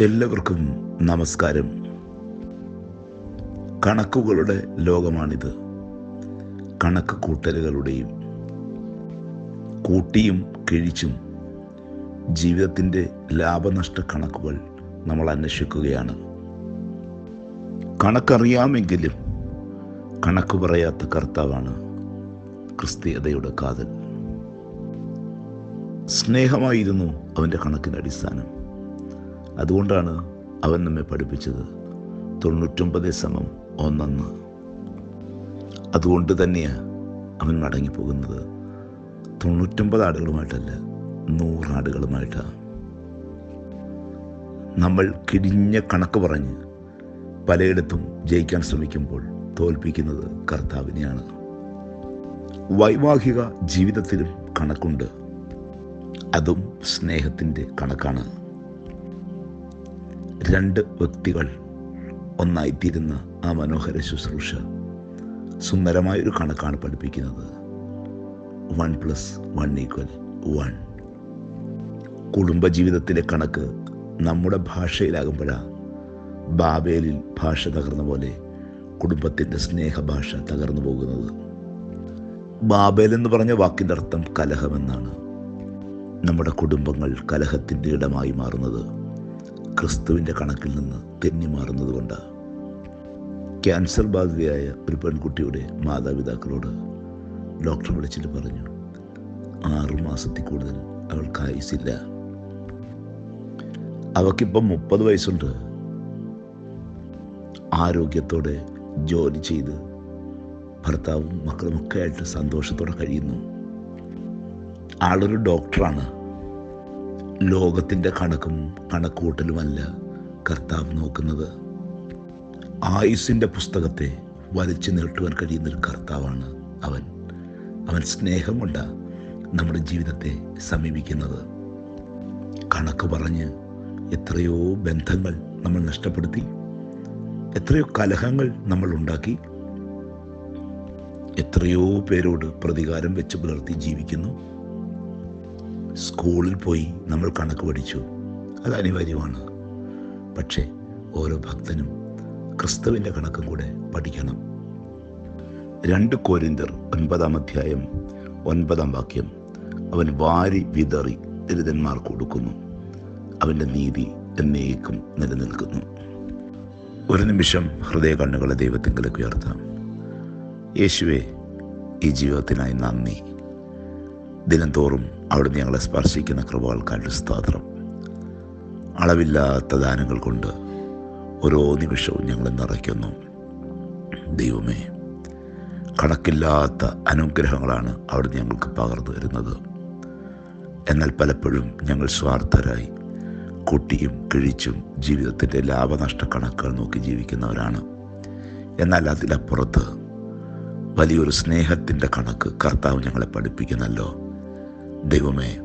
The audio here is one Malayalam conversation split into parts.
എല്ലാവർക്കും നമസ്കാരം. കണക്കുകളുടെ ലോകമാണിത്. കണക്ക് കൂട്ടലുകളുടെയും കൂട്ടിയും കിഴിച്ചും ജീവിതത്തിന്റെ ലാഭനഷ്ട കണക്കുകൾ നമ്മൾ അന്വേഷിക്കുകയാണ്. കണക്കറിയാമെങ്കിലും കണക്ക് പറയാത്ത കർത്താവാണ് ക്രിസ്തീയതയുടെ കാതൽ. സ്നേഹമായിരുന്നു അവന്റെ കണക്കിന്റെ അടിസ്ഥാനം. അതുകൊണ്ടാണ് അവൻ നമ്മെ പഠിപ്പിച്ചത്. തൊണ്ണൂറ്റൊമ്പത് സമം ഒന്നെന്ന്. അതുകൊണ്ട് തന്നെയാണ് അവൻ മടങ്ങിപ്പോകുന്നത്. തൊണ്ണൂറ്റൊമ്പത് ആടുകളുമായിട്ടല്ല നൂറാടുകളുമായിട്ടാണ് നമ്മൾ കിടിഞ്ഞ കണക്ക് പറഞ്ഞ് പലയിടത്തും ജയിക്കാൻ ശ്രമിക്കുമ്പോൾ തോൽപ്പിക്കുന്നത് കർത്താവിനെയാണ്. വൈവാഹിക ജീവിതത്തിലും കണക്കുണ്ട്. അതും സ്നേഹത്തിന്റെ കണക്കാണ്. രണ്ട് വ്യക്തികൾ ഒന്നായിത്തീരുന്ന ആ മനോഹര ശുശ്രൂഷ സുന്ദരമായൊരു കണക്കാണ് പഠിപ്പിക്കുന്നത്. One plus one equal one കുടുംബജീവിതത്തിലെ കണക്ക് നമ്മുടെ ഭാഷയിലാകുമ്പോഴാണ് ബാബേലിൽ ഭാഷ തകർന്ന പോലെ കുടുംബത്തിന്റെ സ്നേഹഭാഷ തകർന്നു പോകുന്നത്. ബാബേൽ എന്ന് പറഞ്ഞ വാക്കിന്റെ അർത്ഥം കലഹമെന്നാണ്. നമ്മുടെ കുടുംബങ്ങൾ കലഹത്തിന്റെ ഇടമായി മാറുന്നത്. ക്രിസ്തുവിന്റെ കണക്കിൽ നിന്ന് തെന്നി മാറുന്നത് കൊണ്ടാണ് ക്യാൻസർ ബാധിതയായ ഒരു പെൺകുട്ടിയുടെ മാതാപിതാക്കളോട് ഡോക്ടർ വിളിച്ചിട്ട് പറഞ്ഞു ആറു മാസത്തിൽ കൂടുതൽ അവൾക്ക് ആയുസില്ല അവക്കിപ്പം മുപ്പത് വയസ്സുണ്ട്. ആരോഗ്യത്തോടെ ജോലി ചെയ്ത് ഭർത്താവും മക്കളും ഒക്കെ ആയിട്ട് സന്തോഷത്തോടെ കഴിയുന്നു. ആളൊരു ഡോക്ടറാണ്. ലോകത്തിന്റെ കണക്കും കണക്കൂട്ടലുമല്ല കർത്താവ് നോക്കുന്നത്. ആയുസിന്റെ പുസ്തകത്തെ വലിച്ചു നീട്ടുവാൻ കഴിയുന്നൊരു കർത്താവാണ് അവൻ. അവൻ സ്നേഹം കൊണ്ട നമ്മുടെ ജീവിതത്തെ സമീപിക്കുന്നത്. കണക്ക് പറഞ്ഞ് എത്രയോ ബന്ധങ്ങൾ നമ്മൾ നഷ്ടപ്പെടുത്തി. എത്രയോ കലഹങ്ങൾ നമ്മൾ ഉണ്ടാക്കി. എത്രയോ പേരോട് പ്രതികാരം വെച്ച് പുലർത്തി ജീവിക്കുന്നു. സ്കൂളിൽ പോയി നമ്മൾ കണക്ക് പഠിച്ചു. അത് അനിവാര്യമാണ്. പക്ഷേ ഓരോ ഭക്തനും ക്രിസ്തുവിന്റെ കണക്കും കൂടെ പഠിക്കണം. രണ്ട് കോരിന്തർ ഒൻപതാം അധ്യായം ഒൻപതാം വാക്യം അവൻ വാരി വിതറി ദരിദ്രന്മാർക്ക് കൊടുക്കുന്നു. അവന്റെ നീതി എന്നേക്കും നിലനിൽക്കുന്നു. ഒരു നിമിഷം ഹൃദയ കണ്ണുകളെ ദൈവത്തിങ്കിലേക്ക് ഉയർത്താം. യേശുവെ ഈ ജീവിതത്തിനായി നന്ദി. ദിനംതോറും അവിടുന്ന് ഞങ്ങളെ സ്പർശിക്കുന്ന കൃപകൾക്കായിട്ട് സ്തോത്രം. അളവില്ലാത്ത ദാനങ്ങൾ കൊണ്ട് ഓരോ നിമിഷവും ഞങ്ങളെ നിറയ്ക്കുന്നു. ദൈവമേ കണക്കില്ലാത്ത അനുഗ്രഹങ്ങളാണ് അവിടുന്ന് ഞങ്ങൾക്ക് പകർന്നു വരുന്നത് എന്നാൽ പലപ്പോഴും ഞങ്ങൾ സ്വാർത്ഥരായി കുട്ടിയും കിഴിച്ചും ജീവിതത്തിന്റെ ലാഭനഷ്ട കണക്കുകൾ നോക്കി ജീവിക്കുന്നവരാണ്. എന്നാൽ അതിലപ്പുറത്ത് വലിയൊരു സ്നേഹത്തിന്റെ കണക്ക് കർത്താവ് ഞങ്ങളെ പഠിപ്പിക്കുന്നല്ലോ. ദൈവമേ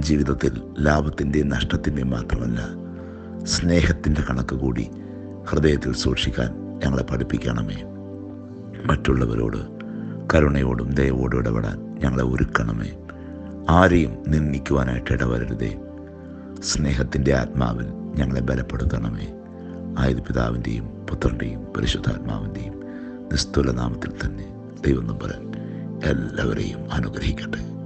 ജീവിതത്തിൽ ലാഭത്തിന്റെയും നഷ്ടത്തിന്റെയും മാത്രമല്ല സ്നേഹത്തിന്റെ കണക്ക് കൂടി ഹൃദയത്തിൽ സൂക്ഷിക്കാൻ ഞങ്ങളെ പഠിപ്പിക്കണമേ. മറ്റുള്ളവരോട് കരുണയോടും ദയവോടും ഇടപെടാൻ ഞങ്ങളെ ഒരുക്കണമേ. ആരെയും നിന്ദിക്കുവാനായിട്ട് ഇടവരരുതേ. സ്നേഹത്തിന്റെ ആത്മാവിൽ ഞങ്ങളെ ബലപ്പെടുത്തണമേ. ആയത് പിതാവിന്റെയും പുത്രന്റെയും പരിശുദ്ധാത്മാവിന്റെയും നിസ്തുല നാമത്തിൽ തന്നെ ദൈവം നമ്പരൻ എല്ലാവരെയും അനുഗ്രഹിക്കട്ടെ.